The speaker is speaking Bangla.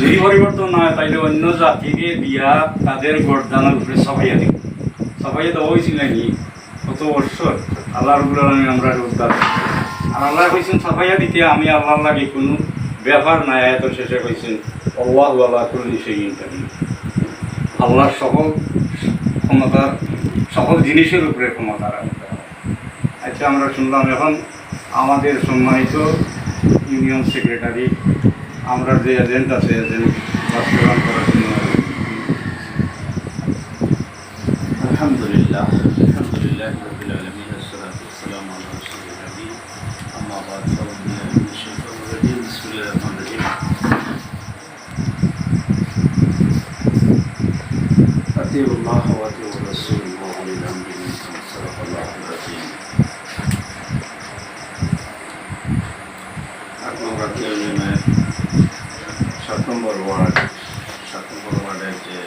যদি পরিবর্তন না হয়, তাইলে অন্য জাতিকে দিয়া তাদের গরদানের উপরে সবাইয়া দিব সবাইয়া তো হয়েছিল নাকি? কত বছর আল্লাহর আমি আমরা রোজগার আর আল্লাহ কইছেন সবাইয়া দিতে আমি আল্লাহ লাগে কোনো ব্যাপার নাই। এত শেষে কইছেন, আল্লাহ আল্লাহ করলি সেই ইন্টারভিউ আল্লাহর সকল ক্ষমতার সকল জিনিসের উপরে ক্ষমতা রাখতে আচ্ছা আমরা শুনলাম এখন আমাদের সম্মানিত ইউনিয়ন সেক্রেটারি আমরা যে এজেন্ট আছে এজেন্ট বাস্তবায়ন করার জন্য الحمد لله الحمد لله رب العالمين والصلاة والسلام على رسول النبي أما بعد فأعوذ بالله من الشيطان الرجيم بسم الله الرحمن الرحيم أطيعوا الله وأطيعوا الرسول وأولي الأمر منكم صدق الله العظيم সাত নম্বর ওয়ার্ড সাত নম্বর যে